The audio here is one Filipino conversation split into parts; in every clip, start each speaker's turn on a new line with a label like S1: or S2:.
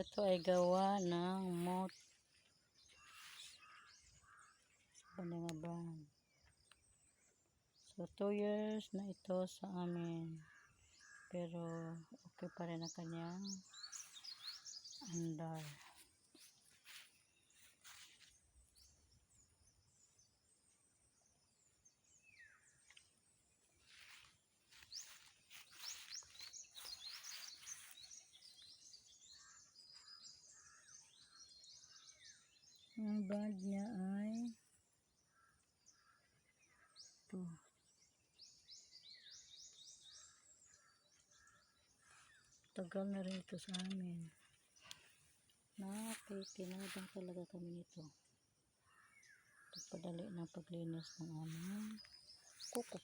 S1: Ito ay gawa ng mot. Sa nga brand. So 2 years na ito sa amin. Pero okay pa rin ang kanyang andar. Ang brand niya ay ito. Tagal na rin ito sa amin. Nakikinabang talaga kami nito. Pagpadali ng paglinis ng aming coco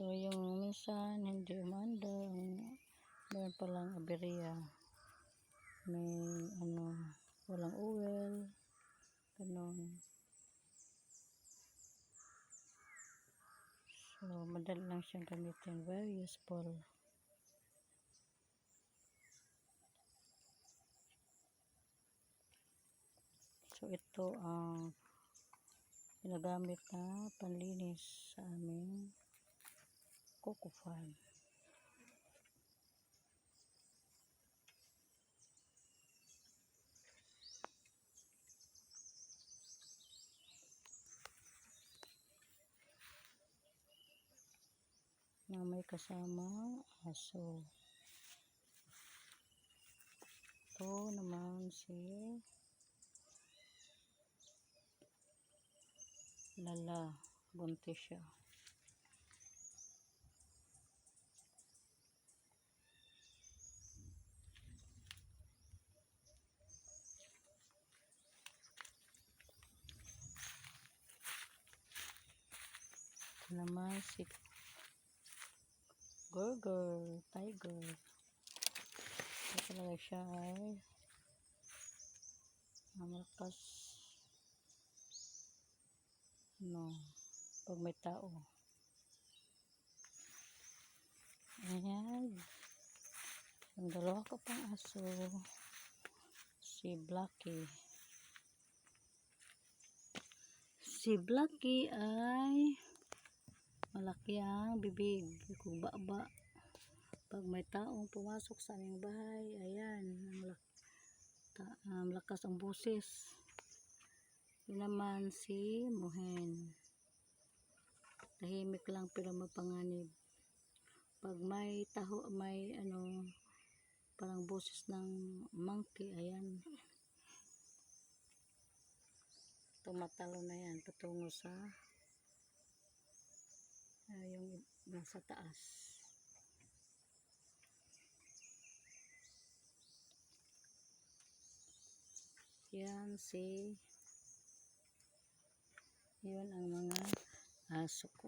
S1: So, yung minsan hindi umandar, meron palang aberya. May, ano, walang oil, ganun. So, madali lang siyang gamitin. Very useful. So, ito ang ginagamit na panlinis sa aming coco farm. na may kasama aso. Ito naman si Lala. Buntis siya. Naman si Gurgur, tiger. Ito talaga siya ay malakas no pag may tao. Ayan. Ang dalawa ko pang aso si Blacky. Si Blacky ay malaki ang bibig. Kung baba pag may taong pumasok sa aming bahay ayan malak ta, ang busis yun naman si Muhen tahimik lang pero mapanganib. Pag may taho may ano parang busis ng monkey ayan. Tumatalo na yan patungo sa uh, yung nasa taas. Yan si yun ang mga aso ko